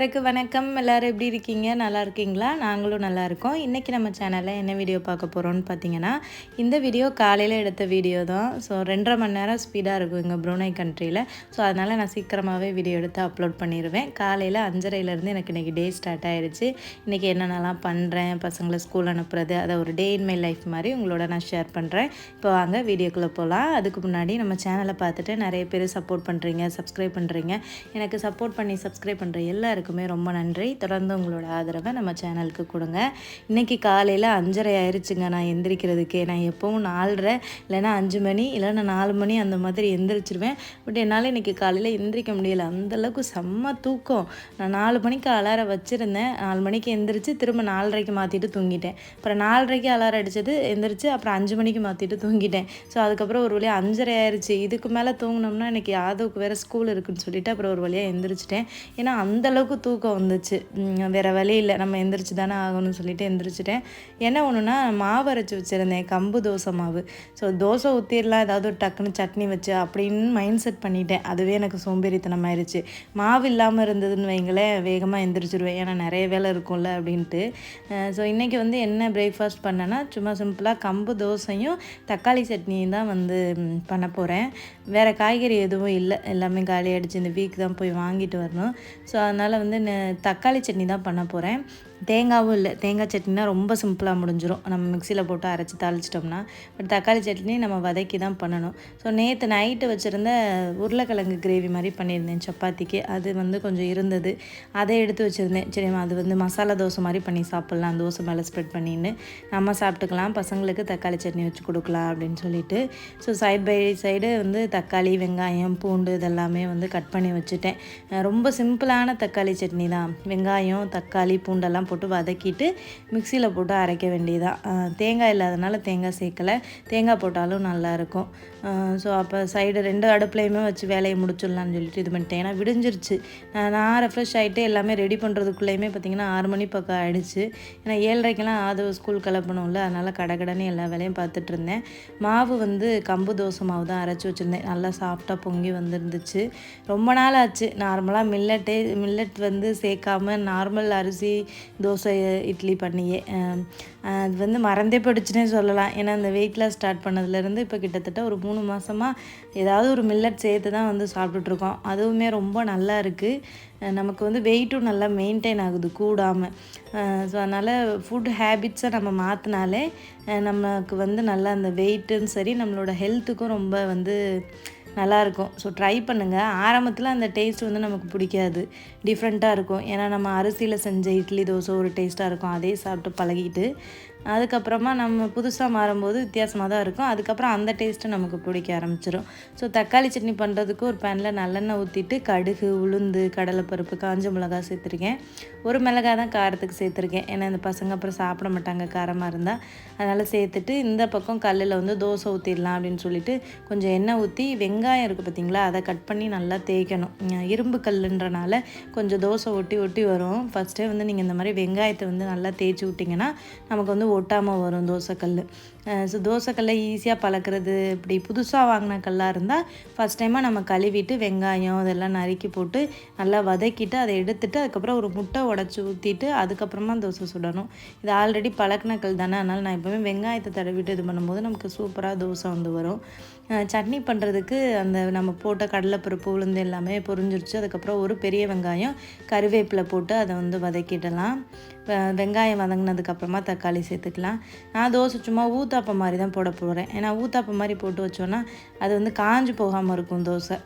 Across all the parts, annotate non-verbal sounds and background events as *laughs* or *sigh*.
எல்லாருக்கும் வணக்கம். எல்லோரும் எப்படி இருக்கீங்க? நல்லா இருக்கீங்களா? நாங்களும் நல்லா இருக்கோம். இன்றைக்கி நம்ம சேனலில் என்ன வீடியோ பார்க்க போகிறோம்னு பார்த்தீங்கன்னா இந்த வீடியோ காலையில் எடுத்த வீடியோ தான். ஸோ ரெண்டரை மணி நேரம் ஸ்பீடாக இருக்கும் இங்கே ப்ரூனை கண்ட்ரியில் ஸோ அதனால் நான் சீக்கிரமாகவே வீடியோ எடுத்து அப்லோட் பண்ணிடுவேன் காலையில் அஞ்சரைலேருந்து எனக்கு இன்றைக்கி டே ஸ்டார்ட் ஆகிடுச்சு இன்றைக்கி என்னென்னலாம் பண்ணுறேன் பசங்களை ஸ்கூல் அனுப்புறது அதை ஒரு டே இன் மை லைஃப் மாதிரி உங்களோட நான் ஷேர் பண்ணுறேன் இப்போ வாங்க வீடியோக்குள்ளே போகலாம் அதுக்கு முன்னாடி நம்ம சேனலை பார்த்துட்டு நிறைய பேர் சப்போர்ட் பண்ணுறீங்க சப்ஸ்கிரைப் பண்ணுறீங்க எனக்கு சப்போர்ட் பண்ணி சப்ஸ்கிரைப் பண்ணுற எல்லாருக்கும் ரொம்ப நன்றி. தொடர்ந்து உங்களோட ஆதரவை நம்ம சேனலுக்கு கொடுங்க. இன்றைக்கி காலையில் அஞ்சரை ஆயிடுச்சுங்க நான் எந்திரிக்கிறதுக்கே. நான் எப்போவும் நாலரை இல்லைன்னா அஞ்சு மணி இல்லைன்னா நாலு மணி அந்த மாதிரி எந்திரிச்சிருவேன். பட் என்னால் இன்றைக்கி காலையில் எந்திரிக்க முடியல. அந்தளவுக்கு செம்ம தூக்கம். நான் நாலு மணிக்கு அலாரம் வச்சுருந்தேன். நாலு மணிக்கு எந்திரிச்சு திரும்ப நாலரைக்கு மாற்றிட்டு தூங்கிட்டேன். அப்புறம் நாலரைக்கு அலாரம் அடித்தது எந்திரிச்சு அப்புறம் அஞ்சு மணிக்கு மாற்றிட்டு தூங்கிட்டேன். ஸோ அதுக்கப்புறம் ஒரு வழியாக அஞ்சரை ஆயிடுச்சு இதுக்கு மேலே தூங்கினோம்னா இன்றைக்கி யாதவுக்கு வேறு ஸ்கூல் இருக்குன்னு சொல்லிட்டு அப்புறம் ஒரு வழியாக எந்திரிச்சிட்டேன். ஏன்னா அந்தளவுக்கு தூக்கம் வந்துச்சு. வேறு வழி இல்லை. நம்ம எந்திரிச்சு தானே ஆகணும்னு சொல்லிட்டு எந்திரிச்சிட்டேன். என்ன ஒன்றுனா மாவு அரைச்சி வச்சுருந்தேன். கம்பு தோசை மாவு. ஸோ தோசை ஊற்றிடலாம் ஏதாவது ஒரு டக்குன்னு சட்னி வச்சு அப்படின்னு மைண்ட் செட் பண்ணிட்டேன். அதுவே எனக்கு சோம்பேறித்தனம் ஆயிடுச்சு மாவு இல்லாமல் இருந்ததுன்னு வைங்களேன் வேகமாக எந்திரிச்சிருவேன். ஏன்னா நிறைய வேலை இருக்கும்ல அப்படின்ட்டு. ஸோ இன்றைக்கி வந்து என்ன பிரேக்ஃபாஸ்ட் பண்ணேன்னா சும்மா சிம்பிளாக கம்பு தோசையும் தக்காளி சட்னியும் தான் வந்து பண்ண போகிறேன் வேறு காய்கறி எதுவும் இல்லை. எல்லாமே காலி ஆகிடுச்சு இந்த வீக் தான் போய் வாங்கிட்டு வரணும். ஸோ அதனால் வந்து வந்து தக்காளி சட்னி தான் பண்ண போகிறேன் தேங்காவும் இல்லை. தேங்காய் சட்னினா ரொம்ப சிம்பிளாக முடிஞ்சிடும் நம்ம மிக்சியில் போட்டு அரைச்சி தாளிச்சிட்டோம்னா பட் தக்காளி சட்னி நம்ம வதக்கி தான் பண்ணணும். ஸோ நேற்று நைட்டு வச்சுருந்த உருளைக்கிழங்கு கிரேவி மாதிரி பண்ணியிருந்தேன் சப்பாத்திக்கு. அது வந்து கொஞ்சம் இருந்தது. அதை எடுத்து வச்சுருந்தேன். சரி அது வந்து மசாலா தோசை மாதிரி பண்ணி சாப்பிட்லாம். தோசை மேலே ஸ்ப்ரெட் பண்ணின்னு. நம்ம சாப்பிட்டுக்கலாம். பசங்களுக்கு தக்காளி சட்னி வச்சு கொடுக்கலாம் அப்படின்னு சொல்லிட்டு. ஸோ சைட் பை சைடு வந்து தக்காளி வெங்காயம் பூண்டு இதெல்லாமே வந்து கட் பண்ணி வச்சுட்டேன். ரொம்ப சிம்பிளான தக்காளி சட்னி தான் வெங்காயம் தக்காளி பூண்டெல்லாம் போட்டு வதக்கிட்டு மிக்சியில் போட்டு அரைக்க வேண்டியதான் தேங்காய் இல்லாதனால தேங்காய் சேர்க்கலை. தேங்காய் போட்டாலும் நல்லாயிருக்கும் ஸோ அப்போ சைடு ரெண்டு அடுப்புலையுமே வச்சு வேலையை முடிச்சிடலான்னு சொல்லிட்டு இது பண்ணிட்டேன். ஏன்னா விடிஞ்சிருச்சு. நான் ரெஃப்ரெஷ் ஆகிட்டு எல்லாமே ரெடி பண்ணுறதுக்குள்ளேயுமே பார்த்திங்கன்னா ஆறு மணி பக்கம் ஆகிடுச்சு ஏன்னா ஏழரைக்கெல்லாம் ஆதவ ஸ்கூல் கிளப்பணும்ல அதனால் கடை எல்லா வேலையும் பார்த்துட்டு இருந்தேன். மாவு வந்து கம்பு தோசை மாவு தான் அரைச்சி வச்சுருந்தேன். நல்லா சாஃப்டாக பொங்கி வந்துருந்துச்சு. ரொம்ப நாள் ஆச்சு. நார்மலாக மில்லட்டே மில்லட் வந்து சேர்க்காம நார்மல் அரிசி தோசை இட்லி பண்ணியே. அது வந்து மறந்தே போயிடுச்சுன்னே சொல்லலாம். ஏன்னா அந்த வெயிட் லாஸ் ஸ்டார்ட் பண்ணதுலேருந்து இப்போ கிட்டத்தட்ட ஒரு மூணு மாதமாக ஏதாவது ஒரு மில்லட் சேர்த்து தான் வந்து சாப்பிட்டுட்ருக்கோம். அதுவுமே ரொம்ப நல்லா இருக்குது நமக்கு வந்து வெயிட்டும் நல்லா மெயின்டைன் ஆகுது கூடாமல் ஸோ அதனால் ஃபுட் ஹேபிட்ஸை நம்ம மாற்றினாலே நமக்கு வந்து நல்லா அந்த வெயிட்டும் சரி நம்மளோட ஹெல்த்துக்கும் ரொம்ப வந்து நல்லாயிருக்கும் ஸோ ட்ரை பண்ணுங்கள் ஆரம்பத்தில் அந்த டேஸ்ட் வந்து நமக்கு பிடிக்காது. டிஃப்ரெண்ட்டாக இருக்கும். ஏன்னா நம்ம அரிசியில் செஞ்ச இட்லி தோசை ஒரு டேஸ்ட்டாக இருக்கும். அதே சாப்பிட்டு பழகிட்டு அதுக்கப்புறமா நம்ம புதுசாக மாறும்போது வித்தியாசமாக தான் இருக்கும். அதுக்கப்புறம் அந்த டேஸ்ட்டு நமக்கு பிடிக்க ஆரம்பிச்சிடும் ஸோ தக்காளி சட்னி பண்ணுறதுக்கு ஒரு பேனில் நல்லெண்ணெய் ஊற்றிட்டு கடுகு உளுந்து கடலைப்பருப்பு காஞ்ச மிளகா சேர்த்துருக்கேன். ஒரு மிளகா தான் காரத்துக்கு சேர்த்துருக்கேன். ஏன்னா இந்த பசங்க அப்புறம் சாப்பிட மாட்டாங்க காரமாக இருந்தால் அதனால் சேர்த்துட்டு இந்த பக்கம் கல்லில் வந்து தோசை ஊற்றிடலாம் அப்படின்னு சொல்லிட்டு கொஞ்சம் எண்ணெய் ஊற்றி வெங்காயம் இருக்குது பார்த்திங்களா அதை கட் பண்ணி நல்லா தேய்க்கணும். இரும்பு கல்லுன்றனால கொஞ்சம் தோசை ஒட்டி ஒட்டி வரும். ஃபஸ்ட்டே வந்து நீங்கள் இந்த மாதிரி வெங்காயத்தை வந்து நல்லா தேய்ச்சி விட்டிங்கன்னா நமக்கு வந்து ஒட்டாமல் வரும் தோசைக்கல் ஸோ தோசைக்கல்லை ஈஸியாக பழக்கிறது இப்படி புதுசாக வாங்கின கல்லாக இருந்தால் ஃபஸ்ட் டைமாக நம்ம கழுவிட்டு வெங்காயம் அதெல்லாம் நறுக்கி போட்டு நல்லா வதக்கிட்டு அதை எடுத்துட்டு அதுக்கப்புறம் ஒரு முட்டை உடச்சி ஊற்றிட்டு அதுக்கப்புறமா தோசை சுடணும். இது ஆல்ரெடி பழக்கின கல் தானே அதனால் நான் எப்போவுமே வெங்காயத்தை தடவிட்டு இது பண்ணும்போது நமக்கு சூப்பராக தோசை வந்து வரும். சட்னி பண்ணுறதுக்கு அந்த நம்ம போட்ட கடலைப்பருப்பு உளுந்து எல்லாமே பொரிஞ்சிருச்சு. அதுக்கப்புறம் ஒரு பெரிய வெங்காயம் கருவேப்பிலை போட்டு அதை வந்து வதக்கிடலாம். வெங்காயம் வதங்கினதுக்கப்புறமா தக்காளி சேர்த்துக்கலாம். நான் தோசை சும்மா ஊத்தாப்பம் மாதிரி தான் போட போகிறேன் ஏன்னா ஊத்தாப்பம் மாதிரி போட்டு வச்சோன்னா அது வந்து காஞ்சு போகாமல் இருக்கும் தோசை.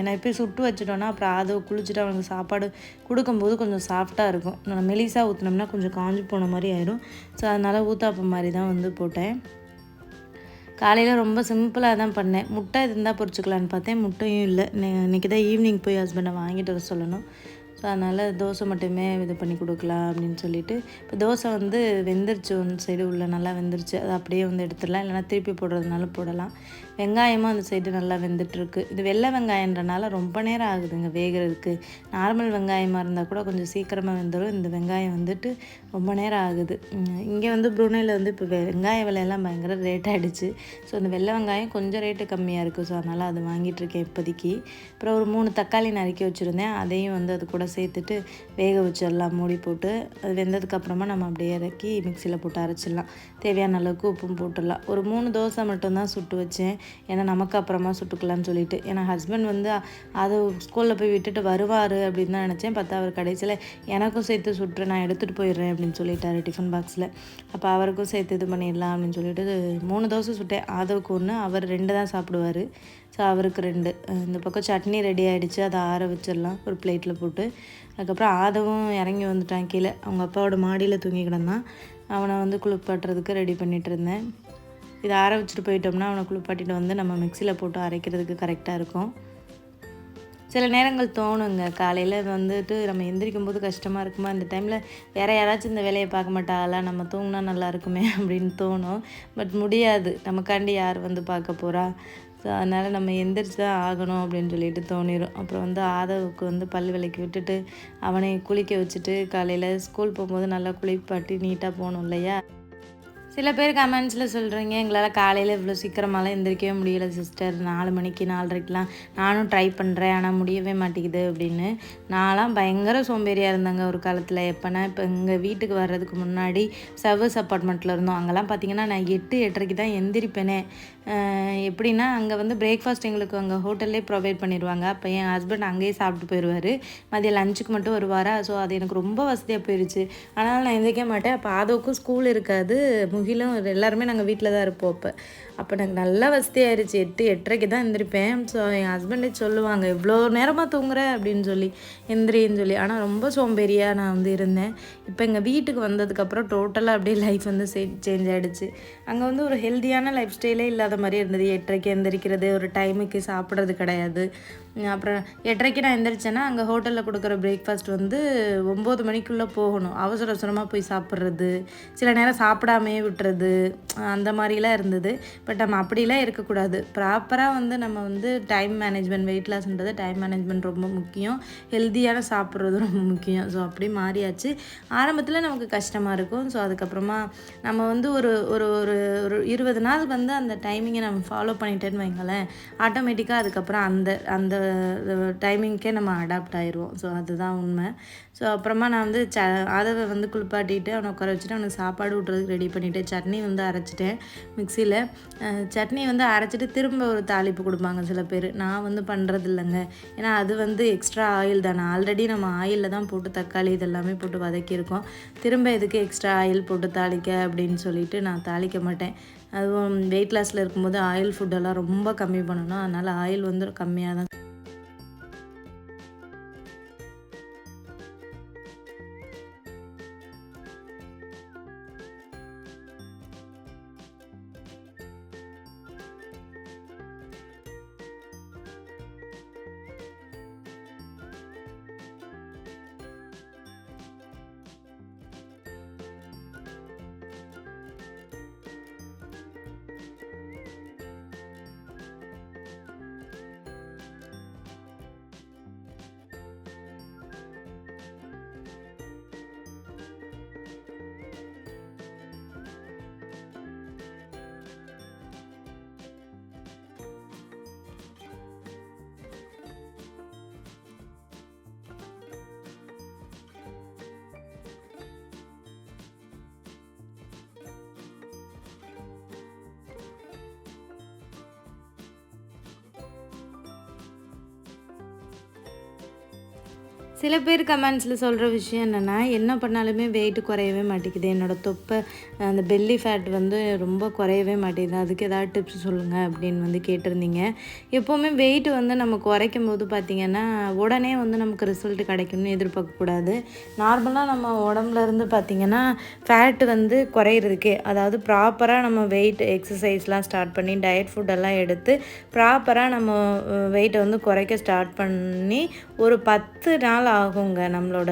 ஏன்னா இப்போ சுட்டு வச்சிட்டோன்னா அப்புறம் அதை குளிச்சுட்டு அவனுக்கு சாப்பாடு கொடுக்கும்போது கொஞ்சம் சாஃப்டாக இருக்கும். நான் மெலிசாக ஊற்றினோம்னா கொஞ்சம் காஞ்சு போன மாதிரி ஆயிடும். ஸோ அதனால் ஊத்தாப்பம் மாதிரி தான் வந்து போட்டேன். காலையில் ரொம்ப சிம்பிளாக தான் பண்ணேன். முட்டை இருந்தால் பொறிச்சிக்கலான்னு பார்த்தேன். முட்டையும் இல்லை. இன்றைக்கி தான் ஈவினிங் போய் ஹஸ்பண்டை வாங்கிட்டு வர சொல்லணும். ஸோ அதனால் தோசை மட்டுமே இது பண்ணி கொடுக்கலாம் அப்படின்னு சொல்லிட்டு இப்போ தோசை வந்து வெந்துருச்சு ஒன் சைடு உள்ள நல்லா வெந்துருச்சு. அதை அப்படியே வந்து எடுத்துடலாம். இல்லைனா திருப்பி போடுறதுனால போடலாம். வெங்காயமும் அந்த சைடு நல்லா வெந்துட்டுருக்கு. இது வெள்ளை வெங்காயன்றனால ரொம்ப நேரம் ஆகுதுங்க வேகிறதுக்கு. நார்மல் வெங்காயமாக இருந்தால் கூட கொஞ்சம் சீக்கிரமாக வெந்துடும் இந்த வெங்காயம் வந்துட்டு ரொம்ப நேரம் ஆகுது. இங்கே வந்து ப்ரூனையில் வந்து இப்போ வெங்காய விலையெல்லாம் பயங்கர ரேட் ஆகிடுச்சு ஸோ இந்த வெள்ளை வெங்காயம் கொஞ்சம் ரேட்டு கம்மியாக இருக்குது ஸோ அதனால் அது வாங்கிட்டுருக்கேன் இப்போதைக்கு. அப்புறம் ஒரு மூணு தக்காளி நறுக்கி வச்சுருந்தேன். அதையும் வந்து அது கூட சேர்த்துட்டு வேக வச்சிடலாம். மூடி போட்டு அது வெந்ததுக்கப்புறமா நம்ம அப்படியே இறக்கி மிக்சியில் போட்டு அரைச்சிடலாம். தேவையான அளவுக்கு உப்பும் போட்டுடலாம். ஒரு மூணு தோசை மட்டும்தான் சுட்டு வச்சேன். ஏன்னா நமக்கு அப்புறமா சுட்டுக்கலாம்னு சொல்லிட்டு. ஏன்னா ஹஸ்பண்ட் வந்து அது ஸ்கூலில் போய் விட்டுட்டு வருவார் அப்படின்னு தான் நினச்சேன். பார்த்தா அவர் கடைசியில் எனக்கும் சேர்த்து சுட்டு நான் எடுத்துகிட்டு போயிடுறேன் அப்படின்னு சொல்லிட்டாரு டிஃபன் பாக்ஸில் அப்போ அவருக்கும் சேர்த்து இது பண்ணிடலாம் அப்படின்னு சொல்லிட்டு மூணு தோசை சுட்டேன். ஆதவுக்கு ஒன்று அவர் ரெண்டு தான் சாப்பிடுவார். ஸோ அவருக்கு ரெண்டு. இந்த பக்கம் சட்னி ரெடி ஆகிடுச்சு அதை ஆற வச்சிடலாம். ஒரு பிளேட்டில் போட்டு. அதுக்கப்புறம் ஆதவும் இறங்கி வந்துட்டான் கீழே. அவங்க அப்பாவோட மாடியில் தூங்கி கிடந்தான் அவனை வந்து குளிப்பாட்டுறதுக்கு ரெடி பண்ணிகிட்டு இருந்தேன். இதை ஆற வச்சுட்டு போயிட்டோம்னா அவனை குளிப்பாட்டிட்டு வந்து நம்ம மிக்சியில் போட்டு அரைக்கிறதுக்கு கரெக்டாக இருக்கும். சில நேரங்கள் தோணுங்க. காலையில் வந்துட்டு நம்ம எந்திரிக்கும் போது கஷ்டமாக இருக்குமா? இந்த டைமில் வேறு யாராச்சும் இந்த வேலையை பார்க்க மாட்டாங்களா நம்ம தூங்கினா நல்லா இருக்குமே அப்படின்னு தோணும். பட் முடியாது. நமக்காண்டி யார் வந்து பார்க்க போகிறா ஸோ அதனால் நம்ம எந்திரிச்சு தான் ஆகணும் அப்படின்னு சொல்லிட்டு தோணிடும் அப்புறம் வந்து ஆதவுக்கு வந்து பல் விலைக்கு விட்டுட்டு அவனை குளிக்க வச்சுட்டு காலையில் ஸ்கூல் போகும்போது நல்லா குளிப்பாட்டி நீட்டாக போகணும் இல்லையா? சில பேர் கமெண்ட்ஸில் சொல்கிறீங்க எங்களால் காலையில் இவ்வளோ சீக்கிரமாலாம் எந்திரிக்கவே முடியல சிஸ்டர் நாலு மணிக்கு நாலரைக்கெலாம் நானும் ட்ரை பண்ணுறேன் ஆனால் முடியவே மாட்டேங்குது அப்படின்னு. நான்லாம் பயங்கர சோம்பேறியாக இருந்தாங்க ஒரு காலத்தில். எப்போனா இப்போ எங்கள் வீட்டுக்கு வர்றதுக்கு முன்னாடி சர்வீஸ் அப்பார்ட்மெண்ட்டில் இருந்தோம். அங்கெல்லாம் பார்த்தீங்கன்னா நான் எட்டு எட்டரைக்கு தான் எந்திரிப்பேனே. எப்படின்னா அங்கே வந்து பிரேக்ஃபாஸ்ட் எங்களுக்கு அங்கே ஹோட்டல்லே ப்ரொவைட் பண்ணிடுவாங்க. அப்போ என் ஹஸ்பண்ட் அங்கேயே சாப்பிட்டு போயிடுவார். மதியம் லஞ்சுக்கு மட்டும் வருவாரா? ஸோ அது எனக்கு ரொம்ப வசதியாக போயிடுச்சு ஆனால் நான் எந்திரிக்க மாட்டேன். அப்போ அதுக்கும் ஸ்கூல் இருக்காது. முகிலும் எல்லாருமே நாங்கள் வீட்டில் தான் இருப்போம் அப்போ. அப்போ எனக்கு நல்லா வசதியாயிருச்சு எட்டு எட்டரைக்கு தான் எந்திரிப்பேன். ஸோ என் ஹஸ்பண்டே சொல்லுவாங்க இவ்வளோ நேரமாக தூங்குற? அப்படின்னு சொல்லி. எந்திரின்னு சொல்லி. ஆனால் ரொம்ப சோம்பேறியாக நான் வந்து இருந்தேன். இப்போ எங்கள் வீட்டுக்கு வந்ததுக்கப்புறம் டோட்டலாக அப்படியே லைஃப் வந்து சேஞ்ச் ஆகிடுச்சு அங்கே வந்து ஒரு ஹெல்த்தியான லைஃப் ஸ்டைலே இல்லாத மாதிரி இருந்தது. எட்டரைக்கு எந்திரிக்கிறது ஒரு டைமுக்கு சாப்பிட்றது கிடையாது. அப்புறம் எட்டரைக்கு நான் எந்திரிச்சேன்னா அங்கே ஹோட்டலில் கொடுக்குற பிரேக்ஃபாஸ்ட் வந்து ஒம்பது மணிக்குள்ளே போகணும். அவசர அவசரமாக போய் சாப்பிட்றது சில நேரம் சாப்பிடாமே விட்டுறது அந்த மாதிரிலாம் இருந்தது. பட் நம்ம அப்படிலாம் இருக்கக்கூடாது. ப்ராப்பராக வந்து நம்ம வந்து டைம் மேனேஜ்மெண்ட் வெயிட் லாஸ்ன்றது டைம் மேனேஜ்மெண்ட் ரொம்ப முக்கியம். ஹெல்த்தியான சாப்பிட்றது ரொம்ப முக்கியம். ஸோ அப்படி மாறியாச்சு. ஆரம்பத்தில் நமக்கு கஷ்டமாக இருக்கும். ஸோ அதுக்கப்புறமா நம்ம வந்து ஒரு ஒரு ஒரு ஒரு இருபது நாள் வந்து அந்த டைமிங்கை நம்ம ஃபாலோ பண்ணிட்டேன்னு வைங்களேன். ஆட்டோமேட்டிக்காக அதுக்கப்புறம் அந்த அந்த டைமிங்க்கே நம்ம அடாப்ட் ஆயிடுவோம். ஸோ அதுதான் உண்மை. ஸோ அப்புறமா நான் வந்து ச அதவை வந்து குளிப்பாட்டிட்டு அவனை உட்கார வச்சுட்டு அவனுக்கு சாப்பாடு விட்றதுக்கு ரெடி பண்ணிவிட்டு சட்னி வந்து அரைச்சிட்டேன் மிக்சியில் சட்னி வந்து அரைச்சிட்டு திரும்ப ஒரு தாளிப்பு கொடுப்பாங்க சில பேர். நான் வந்து பண்ணுறது இல்லைங்க. ஏன்னா அது வந்து எக்ஸ்ட்ரா ஆயில் தானே. ஆல்ரெடி நம்ம ஆயிலில் தான் போட்டு தக்காளி இதெல்லாமே போட்டு வதக்கியிருக்கோம். திரும்ப எதுக்கு எக்ஸ்ட்ரா ஆயில் போட்டு தாளிக்க அப்படின்னு சொல்லிட்டு நான் தாளிக்க மாட்டேன். அதுவும் வெயிட் லாஸில் இருக்கும்போது ஆயில் ஃபுட்டெல்லாம் ரொம்ப கம்மி பண்ணணும். அதனால் ஆயில் வந்து கம்மியாக தான் சில பேர் கமெண்ட்ஸில் சொல்கிற விஷயம் என்னென்னா என்ன பண்ணாலுமே வெயிட் குறையவே மாட்டேங்குது. என்னோடய தொப்பை அந்த பெல்லி ஃபேட் வந்து ரொம்ப குறையவே மாட்டேங்குது. அதுக்கு ஏதாவது டிப்ஸ் சொல்லுங்கள் அப்படின்னு வந்து கேட்டிருந்தீங்க. எப்போவுமே வெயிட் வந்து நம்ம குறைக்கும் போது பார்த்திங்கன்னா உடனே வந்து நமக்கு ரிசல்ட் கிடைக்கும்னு எதிர்பார்க்கக்கூடாது நார்மலாக நம்ம உடம்புல இருந்து பார்த்திங்கன்னா ஃபேட் வந்து குறையிறதுக்கு அதாவது ப்ராப்பராக நம்ம வெயிட் எக்ஸசைஸ்லாம் ஸ்டார்ட் பண்ணி டயட் ஃபுட்டெல்லாம் எடுத்து ப்ராப்பராக நம்ம வெயிட்டை வந்து குறைக்க ஸ்டார்ட் பண்ணி ஒரு பத்து நாள் ஆகுங்க நம்மளோட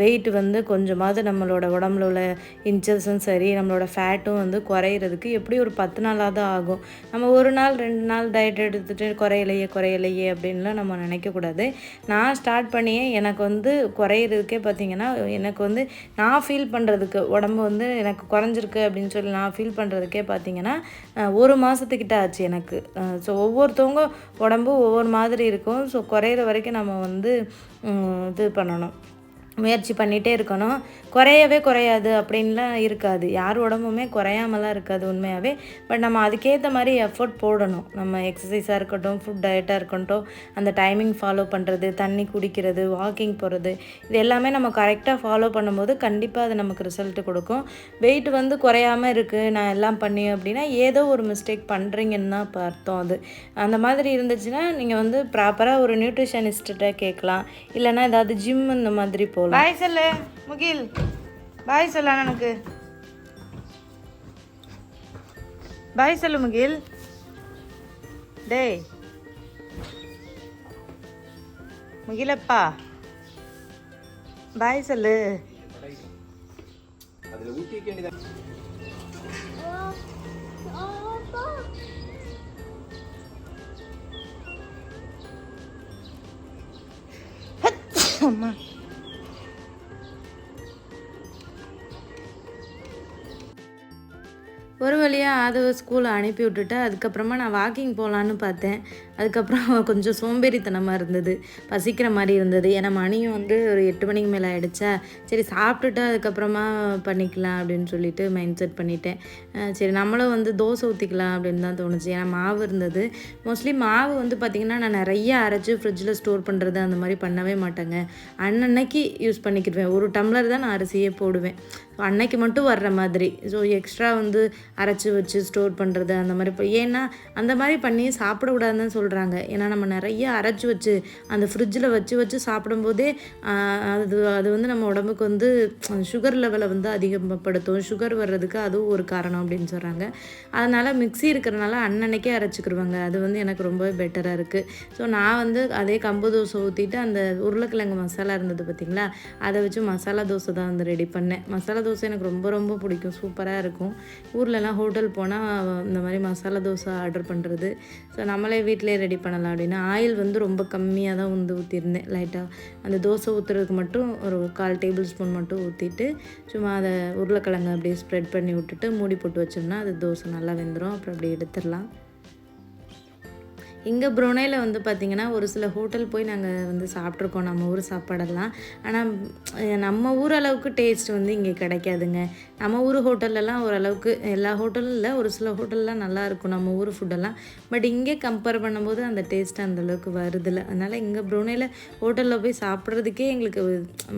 வெயிட் வந்து கொஞ்சமாவது நம்மளோட உடம்புல உள்ள இன்ச்சஸும் சரி நம்மளோட ஃபேட்டும் வந்து குறையிறதுக்கு எப்படி ஒரு பத்து நாளாக தான் ஆகும்? நம்ம ஒரு நாள் ரெண்டு நாள் டயட் எடுத்துகிட்டு குறையலையே குறையலையே அப்படின்லாம் நம்ம நினைக்கக்கூடாது. நான் ஸ்டார்ட் பண்ணியே எனக்கு வந்து குறையிறதுக்கே பார்த்திங்கன்னா எனக்கு வந்து நான் ஃபீல் பண்ணுறதுக்கு உடம்பு வந்து எனக்கு குறைஞ்சிருக்கு அப்படின்னு சொல்லி நான் ஃபீல் பண்ணுறதுக்கே பார்த்திங்கன்னா ஒரு மாதத்துக்கிட்ட ஆச்சு எனக்கு. ஸோ ஒவ்வொருத்தவங்க உடம்பு ஒவ்வொரு மாதிரி இருக்கும். ஸோ குறையிற வரைக்கும் நம்ம வந்து இது பண்ணணும். முயற்சி பண்ணிகிட்டே இருக்கணும். குறையவே குறையாது அப்படின்லாம் இருக்காது. யார் உடம்புமே குறையாமலாம் இருக்காது உண்மையாகவே பட் நம்ம அதுக்கேற்ற மாதிரி எஃபர்ட் போடணும். நம்ம எக்ஸசைஸாக இருக்கட்டும் ஃபுட் டயட்டாக இருக்கட்டும் அந்த டைமிங் ஃபாலோ பண்ணுறது தண்ணி குடிக்கிறது வாக்கிங் போகிறது இது எல்லாமே நம்ம கரெக்டாக ஃபாலோ பண்ணும்போது கண்டிப்பாக அது நமக்கு ரிசல்ட் கொடுக்கும். வெயிட் வந்து குறையாமல் இருக்குது நான் எல்லாம் பண்ணி அப்படின்னா ஏதோ ஒரு மிஸ்டேக் பண்ணுறீங்கன்னு தான் இப்போ அர்த்தம் அது. அந்த மாதிரி இருந்துச்சுன்னா நீங்கள் வந்து ப்ராப்பராக ஒரு நியூட்ரிஷனிஸ்ட்டை கேட்கலாம். இல்லைனா ஏதாவது ஜிம் இந்த மாதிரி போகலாம் பாய் சொல்லு முகில். பாய் சொல்ல அண்ணனுக்கு. பாய் சொல்லு முகில். டேய். முகிலப்பா. பாய் சொல்லு. அம்மா. ஒரு வழியாக ஆதவ ஸ்கூலை அனுப்பி விட்டுட்டு அதுக்கப்புறமா நான் வாக்கிங் போகலான்னு பார்த்தேன். அதுக்கப்புறம் *laughs* கொஞ்சம் சோம்பேறித்தனமாக இருந்தது. பசிக்கிற மாதிரி இருந்தது. ஏன்னா மணியும் வந்து ஒரு எட்டு மணிக்கு மேலே ஆகிடுச்சா சரி சாப்பிட்டுட்டு அதுக்கப்புறமா பண்ணிக்கலாம் அப்படின்னு சொல்லிட்டு மைண்ட் செட் பண்ணிட்டேன். சரி நம்மளும் வந்து தோசை ஊற்றிக்கலாம் அப்படின்னு தான் தோணுச்சு. ஏன்னா மாவு இருந்தது. மோஸ்ட்லி மாவு வந்து பார்த்திங்கன்னா நான் நிறைய அரைச்சி ஃப்ரிட்ஜில் ஸ்டோர் பண்ணுறது அந்த மாதிரி பண்ணவே மாட்டேங்க. அன்னன்னைக்கு யூஸ் பண்ணிக்கிடுவேன். ஒரு டம்ளர் தான் நான் அரிசியே போடுவேன். அன்னைக்கு மட்டும் வர்ற மாதிரி. ஸோ எக்ஸ்ட்ரா வந்து அரைச்சி வச்சு ஸ்டோர் பண்ணுறது அந்த மாதிரி இப்போ ஏன்னா அந்த மாதிரி பண்ணி சாப்பிடக்கூடாதுன்னு சொல்கிறாங்க ஏன்னா நம்ம நிறைய அரைச்சி வச்சு அந்த ஃப்ரிட்ஜில் வச்சு வச்சு சாப்பிடும்போதே அது அது வந்து நம்ம உடம்புக்கு வந்து சுகர் லெவலை வந்து அதிகப்படுத்தும். சுகர் வர்றதுக்கு அதுவும் ஒரு காரணம் அப்படின்னு சொல்கிறாங்க அதனால் மிக்சி இருக்கிறனால அன்னன்னைக்கே அரைச்சிக்கிடுவாங்க அது வந்து எனக்கு ரொம்பவே பெட்டராக இருக்குது ஸோ நான் வந்து அதே கம்பு தோசை ஊற்றிட்டு அந்த உருளைக்கிழங்கு மசாலா இருந்தது பார்த்திங்களா அதை வச்சு மசாலா தோசை தான் வந்து ரெடி பண்ணேன். மசாலா தோசை எனக்கு ரொம்ப ரொம்ப பிடிக்கும். சூப்பராக இருக்கும். ஊர்லலாம் ஹோட்டல் போனால் இந்த மாதிரி மசாலா தோசை ஆர்டர் பண்ணுறது ஸோ நம்மளே வீட்டிலே ரெடி பண்ணலாம் அப்படின்னா ஆயில் வந்து ரொம்ப கம்மியாக தான் வந்து ஊற்றிருந்தேன் லைட்டாக அந்த தோசை ஊற்றுறதுக்கு மட்டும் ஒரு கால் டேபிள் ஸ்பூன் மட்டும் ஊற்றிட்டு சும்மா அதை உருளைக்கிழங்கு அப்படியே ஸ்ப்ரெட் பண்ணி விட்டுட்டு மூடி போட்டு வச்சோம்னா அது தோசை நல்லா வெந்துடும் அப்புறம் அப்படியே எடுத்துடலாம். இங்கே ப்ரொனேயில் வந்து பார்த்திங்கன்னா ஒரு சில ஹோட்டல் போய் நாங்கள் வந்து சாப்பிட்ருக்கோம் நம்ம ஊர் சாப்பாடெல்லாம். ஆனால் நம்ம ஊர் அளவுக்கு டேஸ்ட் வந்து இங்கே கிடைக்காதுங்க. நம்ம ஊர் ஹோட்டல்லலாம் ஓரளவுக்கு எல்லா ஹோட்டலும் இல்லை ஒரு சில ஹோட்டல்லாம் நல்லாயிருக்கும் நம்ம ஊர் ஃபுட்டெல்லாம் பட் இங்கே கம்பேர் பண்ணும்போது அந்த டேஸ்ட் அந்தளவுக்கு வருதில்ல. அதனால் இங்கே ப்ரொனேயில் ஹோட்டலில் போய் சாப்பிட்றதுக்கே எங்களுக்கு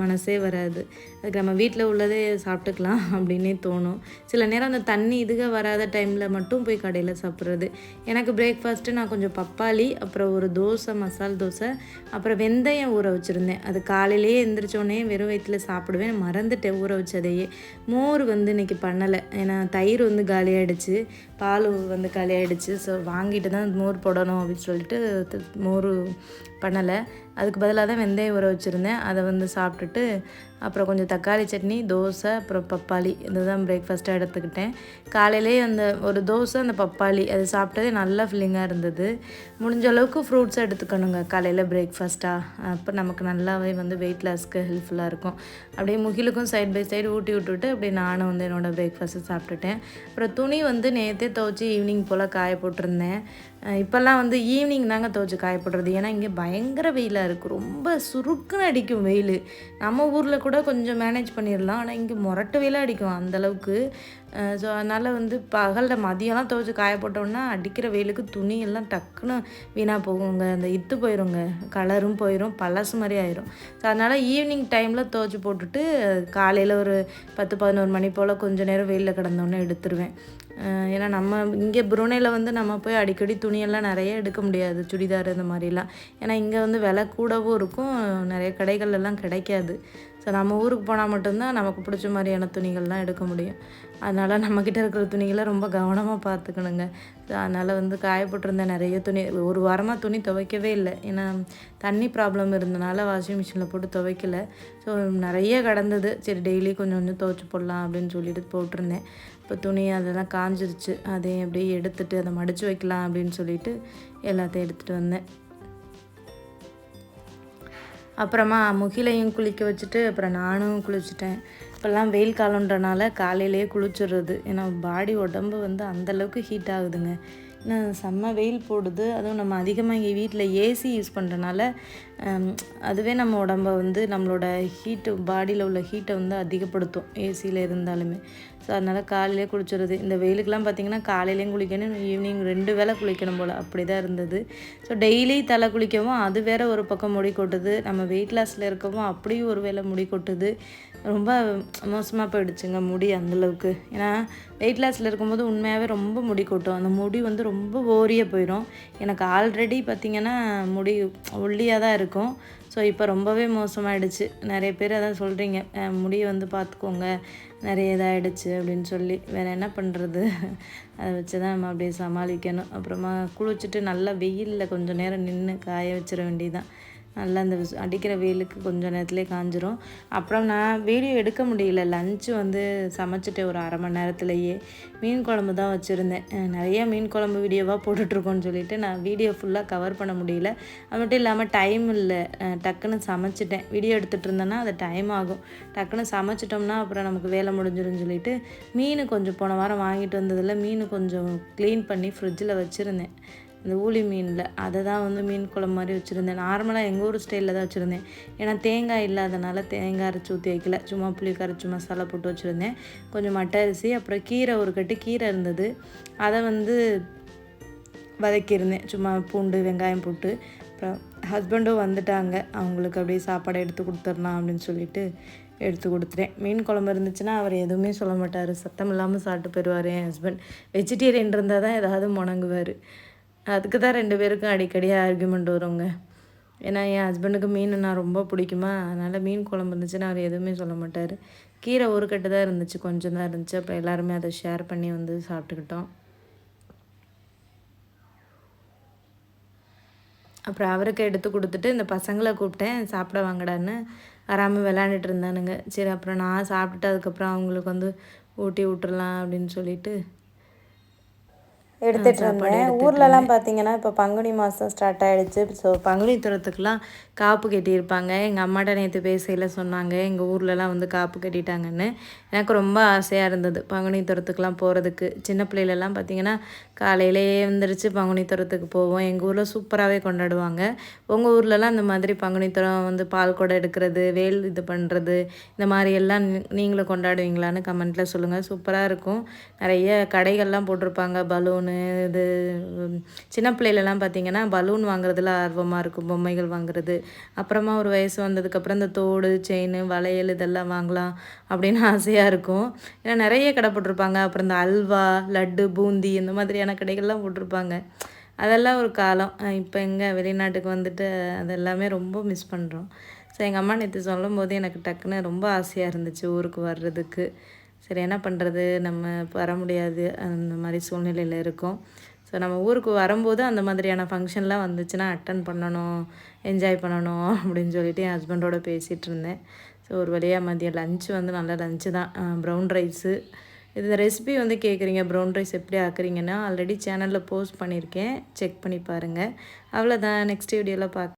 மனசே வராது. அதுக்கு நம்ம வீட்டில் உள்ளதே சாப்பிட்டுக்கலாம் *laughs* அப்படின்னே தோணும். சில நேரம் அந்த தண்ணி இதுக வராத டைமில் மட்டும் போய் கடையில் சாப்பிட்றது. எனக்கு பிரேக்ஃபாஸ்ட்டு நான் கொஞ்சம் பப் பப்பாளி அப்புறம் ஒரு தோசை மசால் தோசை அப்புறம் வெந்தயம் ஊற வச்சுருந்தேன். அது காலையிலேயே எந்திரிச்சோடனே வெறும் வயிற்றில் சாப்பிடுவேன். மறந்துட்டேன் ஊற வச்சதையே. மோர் வந்து இன்றைக்கி பண்ணலை. ஏன்னா தயிர் வந்து காலியாகிடுச்சு பால் வந்து காலியாகிடுச்சு ஸோ வாங்கிட்டு தான் மோர் போடணும் அப்படின்னு சொல்லிட்டு மோர் பண்ணலை. அதுக்கு பதிலாக தான் வெந்தயம் ஊற வச்சுருந்தேன். அதை வந்து சாப்பிட்டுட்டு அப்புறம் கொஞ்சம் தக்காளி சட்னி தோசை அப்புறம் பப்பாளி. இதுதான் பிரேக்ஃபாஸ்ட்டாக எடுத்துக்கிட்டேன். காலையிலேயே அந்த ஒரு தோசை அந்த பப்பாளி அது சாப்பிட்டதே நல்லா ஃபில்லிங்காக இருந்தது. முடிஞ்ச அளவுக்கு ஃப்ரூட்ஸை எடுத்துக்கணுங்க. காலையில் பிரேக்ஃபாஸ்ட்டாக அப்போ நமக்கு நல்லாவே வந்து வெயிட் லாஸ்க்கு ஹெல்ப்ஃபுல்லாக இருக்கும். அப்படியே முகிலுக்கும் சைட் பை சைடு ஊட்டி விட்டுட்டு அப்படியே நானும் வந்து என்னோடய பிரேக்ஃபாஸ்ட்டை சாப்பிட்டுட்டேன். அப்புறம் துணி வந்து நேற்றே துவச்சி ஈவினிங் போல் காய போட்டிருந்தேன். இப்போல்லாம் வந்து ஈவினிங் தாங்க துவச்சி காயப்படுறது ஏன்னா இங்கே பயங்கர வெயிலாக இருக்குது ரொம்ப சுருக்குன்னு அடிக்கும் வெயில். நம்ம ஊரில் கூட கொஞ்சம் மேனேஜ் பண்ணிடலாம் ஆனால் இங்கே முரட்டு வெயிலாக அடிக்கும். அந்தளவுக்கு ஸோ அதனால் வந்து பகலில் மதியம்லாம் துவைச்சி காய போட்டோம்னா அடிக்கிற வெயிலுக்கு துணியெல்லாம் டக்குன்னு வீணாக போகுங்க. அந்த இத்து போயிடுங்க கலரும் போயிடும் பழசு மாதிரி ஆயிரும். ஸோ அதனால் ஈவினிங் டைமில் துவச்சி போட்டுட்டு காலையில் ஒரு பத்து பதினோரு மணி போல் கொஞ்சம் நேரம் வெயிலில் கிடந்தோன்னே எடுத்துருவேன். ஏன்னா நம்ம இங்கே புரோனேயில் வந்து நம்ம போய் அடிக்கடி துணியெல்லாம் நிறைய எடுக்க முடியாது. சுடிதார் இந்த மாதிரிலாம். ஏன்னா இங்கே வந்து விலை கூடவும் இருக்கும். நிறைய கடைகள்லாம் கிடைக்காது. ஸோ நம்ம ஊருக்கு போனால் மட்டும்தான் நமக்கு பிடிச்ச மாதிரியான துணிகள்லாம் எடுக்க முடியும். அதனால் நம்மக்கிட்ட இருக்கிற துணிகளை ரொம்ப கவனமாக பார்த்துக்கணுங்க. ஸோ அதனால் வந்து காயப்பட்டிருந்த நிறைய துணி ஒரு வாரமாக துணி துவைக்கவே இல்லை. ஏன்னா தண்ணி ப்ராப்ளம் இருந்தனால வாஷிங் மிஷினில் போட்டு துவைக்கல. ஸோ நிறைய கடந்தது. சரி டெய்லி கொஞ்சம் கொஞ்சம் துவைச்சி போடலாம் அப்படின்னு சொல்லிட்டு போட்டிருந்தேன். இப்போ துணி அதெல்லாம் காஞ்சிருச்சு. அதையும் அப்படியே எடுத்துகிட்டு அதை மடித்து வைக்கலாம் அப்படின்னு சொல்லிட்டு எல்லாத்தையும் எடுத்துகிட்டு வந்தேன். அப்புறமா முகிலையும் குளிக்க வச்சுட்டு அப்புறம் நானும் குளிச்சுட்டேன். இப்போல்லாம் வெயில் காலன்றனால காலையிலேயே குளிச்சுடுறது. ஏன்னா பாடி உடம்பு வந்து அந்தளவுக்கு ஹீட் ஆகுதுங்க. ஏன்னா செம்ம வெயில் போடுது. அதுவும் நம்ம அதிகமாக இங்கே வீட்டில் ஏசி யூஸ் பண்ணுறனால அதுவே நம்ம உடம்ப வந்து நம்மளோட ஹீட்டு பாடியில் உள்ள ஹீட்டை வந்து அதிகப்படுத்தும் ஏசியில் இருந்தாலுமே. ஸோ அதனால் காலையிலே குளிச்சுறது. இந்த வெயிலுக்கெலாம் பார்த்திங்கன்னா காலையிலையும் குளிக்கணும் ஈவினிங் ரெண்டு வேளை குளிக்கணும் போல். அப்படி தான் இருந்தது. ஸோ டெய்லி தலை குளிக்கவும் அது வேற ஒரு பக்கம் முடி கொட்டுது. நம்ம வெயிட் லாஸில் இருக்கவும் அப்படியும் ஒரு வேளை முடி கொட்டுது. ரொம்ப மோசமாக போயிடுச்சுங்க முடி அந்தளவுக்கு ஏன்னா வெயிட் லாஸில் இருக்கும்போது உண்மையாகவே ரொம்ப முடி கொட்டும். அந்த முடி வந்து ரொம்ப ஓரிய போயிடும் எனக்கு ஆல்ரெடி பார்த்திங்கன்னா முடி ஒல்லியாக தான் இருக்கும். ஸோ இப்போ ரொம்பவே மோசமாயிடுச்சு. நிறைய பேர் அதான் சொல்கிறீங்க முடியை வந்து பார்த்துக்கோங்க நிறைய இதாகிடுச்சு அப்படின்னு சொல்லி வேறு என்ன பண்ணுறது அதை வச்சு தான் நம்ம அப்படியே சமாளிக்கணும். அப்புறமா குளிச்சுட்டு நல்லா வெயிலில் கொஞ்சம் நேரம் நின்று காய வச்சிட வேண்டியதான் நல்லா அந்த அடிக்கிற வெயிலுக்கு கொஞ்சம் நேரத்துலேயே காஞ்சிரும். அப்புறம் நான் வீடியோ எடுக்க முடியல. லஞ்சு வந்து சமைச்சிட்டேன் ஒரு அரை மணி நேரத்துலேயே. மீன் குழம்பு தான் வச்சுருந்தேன். நிறைய மீன் குழம்பு வீடியோவாக போட்டுட்ருக்கோன்னு சொல்லிட்டு நான் வீடியோ ஃபுல்லாக கவர் பண்ண முடியல. அது மட்டும் இல்லாமல் டைம் இல்லை. டக்குன்னு சமைச்சிட்டேன். வீடியோ எடுத்துகிட்டு இருந்தேன்னா அது டைம் ஆகும். டக்குன்னு சமைச்சிட்டோம்னா அப்புறம் நமக்கு வேலை முடிஞ்சிரும்னு சொல்லிட்டு மீன் கொஞ்சம் போன வாரம் வாங்கிட்டு வந்ததில் மீன் கொஞ்சம் க்ளீன் பண்ணி ஃப்ரிட்ஜில் வச்சுருந்தேன். அந்த ஊளி மீனில். அதை தான் வந்து மீன் குழம்பு மாதிரி வச்சுருந்தேன். நார்மலாக எங்கள் ஊர் ஸ்டைலில் தான் வச்சுருந்தேன். ஏன்னா தேங்காய் இல்லாதனால தேங்காய் அரைச்சி ஊற்றி வைக்கல. சும்மா புளி கரைச்சி மசாலா போட்டு வச்சுருந்தேன். கொஞ்சம் மட்டை அரிசி அப்புறம் கீரை ஒரு கட்டு கீரை இருந்தது. அதை வந்து வதக்கியிருந்தேன். சும்மா பூண்டு வெங்காயம் போட்டு. அப்புறம் ஹஸ்பண்டும் வந்துட்டாங்க. அவங்களுக்கு அப்படியே சாப்பாடை எடுத்து கொடுத்துர்லாம் அப்படின்னு சொல்லிட்டு எடுத்து கொடுத்துட்டேன். மீன் குழம்பு இருந்துச்சுன்னா அவர் எதுவுமே சொல்ல மாட்டார். சத்தம் இல்லாமல் சாப்பிட்டு போயிடுவார் என் ஹஸ்பண்ட் வெஜிடேரியன் இருந்தால் தான் ஏதாவது முணங்குவார். அதுக்கு தான் ரெண்டு பேருக்கும் அடிக்கடி ஆர்கியூமெண்ட் வருங்க. ஏன்னா என் ஹஸ்பண்டுக்கு மீன் நான் ரொம்ப பிடிக்குமா? அதனால் மீன் குழம்பு இருந்துச்சுன்னா அவர் எதுவுமே சொல்ல மாட்டார். கீரை ஒரு கட்டு தான் இருந்துச்சு கொஞ்சம் தான் இருந்துச்சு. அப்புறம் எல்லாருமே அதை ஷேர் பண்ணி வந்து சாப்பிட்டுக்கிட்டோம். அப்புறம் அவருக்கு எடுத்து கொடுத்துட்டு இந்த பசங்களை கூப்பிட்டேன் சாப்பிட வாங்கடான்னு. வராமல் விளாண்டுட்டு இருந்தானுங்க. சரி அப்புறம் நான் சாப்பிட்டுட்டு அதுக்கப்புறம் அவங்களுக்கு வந்து ஊட்டி விட்டுறலாம் அப்படின்னு சொல்லிட்டு எடுத்துகிட்டு இருந்தேன். ஊர்லலாம் பார்த்தீங்கன்னா இப்போ பங்குனி மாதம் ஸ்டார்ட் ஆகிடுச்சு ஸோ பங்குனி துறத்துக்குலாம் காப்பு கட்டியிருப்பாங்க. எங்கள் அம்மாட்ட நேற்று பேசையில் சொன்னாங்க. எங்கள் ஊர்லலாம் வந்து காப்பு கட்டிட்டாங்கன்னு. எனக்கு ரொம்ப ஆசையாக இருந்தது பங்குனித்துறத்துக்கெலாம் போகிறதுக்கு சின்ன பிள்ளைலலாம் பார்த்திங்கன்னா காலையிலே வந்துருச்சு பங்குனி போவோம். எங்கள் ஊரில் சூப்பராகவே கொண்டாடுவாங்க. உங்கள் ஊர்லலாம் இந்த மாதிரி பங்குனி வந்து பால் குடம் எடுக்கிறது வேல் இது பண்ணுறது இந்த மாதிரி எல்லாம் நீங்களும் கொண்டாடுவீங்களான்னு கமெண்ட்டில் சொல்லுங்கள் சூப்பராக இருக்கும். நிறைய கடைகள்லாம் போட்டிருப்பாங்க. பலூனு இது சின்ன பிள்ளைலலாம் பார்த்திங்கன்னா பலூன் வாங்குறதுல ஆர்வமாக இருக்கும். பொம்மைகள் வாங்குறது அப்புறமா ஒரு வயசு வந்ததுக்கப்புறம் இந்த தோடு செயின் வளையல் இதெல்லாம் வாங்கலாம் அப்படின்னு ஆசையாக இருக்கும். ஏன்னா நிறைய கடை போட்டிருப்பாங்க. அப்புறம் இந்த அல்வா லட்டு பூந்தி இந்த மாதிரியான கடைகள்லாம் போட்டிருப்பாங்க. அதெல்லாம் ஒரு காலம். இப்போ எங்கே வெளிநாட்டுக்கு வந்துட்டு அதெல்லாமே ரொம்ப மிஸ் பண்ணுறோம் ஸோ எங்கள் அம்மா நேற்று சொல்லும் போது எனக்கு டக்குன்னு ரொம்ப ஆசையாக இருந்துச்சு ஊருக்கு வர்றதுக்கு. சரி என்ன பண்ணுறது நம்ம வர முடியாது. அந்த மாதிரி சூழ்நிலையில் இருக்கோம். ஸோ நம்ம ஊருக்கு வரும்போது அந்த மாதிரியான ஃபங்க்ஷன்லாம் வந்துச்சுன்னா அட்டன் பண்ணணும் என்ஜாய் பண்ணணும் அப்படின்னு சொல்லிட்டு என் ஹஸ்பண்டோட பேசிகிட்டு இருந்தேன். ஸோ ஒரு வழியாக மதியம் லஞ்சு வந்து நல்ல லஞ்சு தான். ப்ரௌன் ரைஸு இந்த ரெசிபி வந்து கேட்குறீங்க ப்ரௌன் ரைஸ் எப்படி ஆக்குறீங்கன்னா ஆல்ரெடி சேனலில் போஸ்ட் பண்ணியிருக்கேன். செக் பண்ணி பாருங்கள் அவ்வளோதான் நெக்ஸ்ட் வீடியோவில் பார்க்க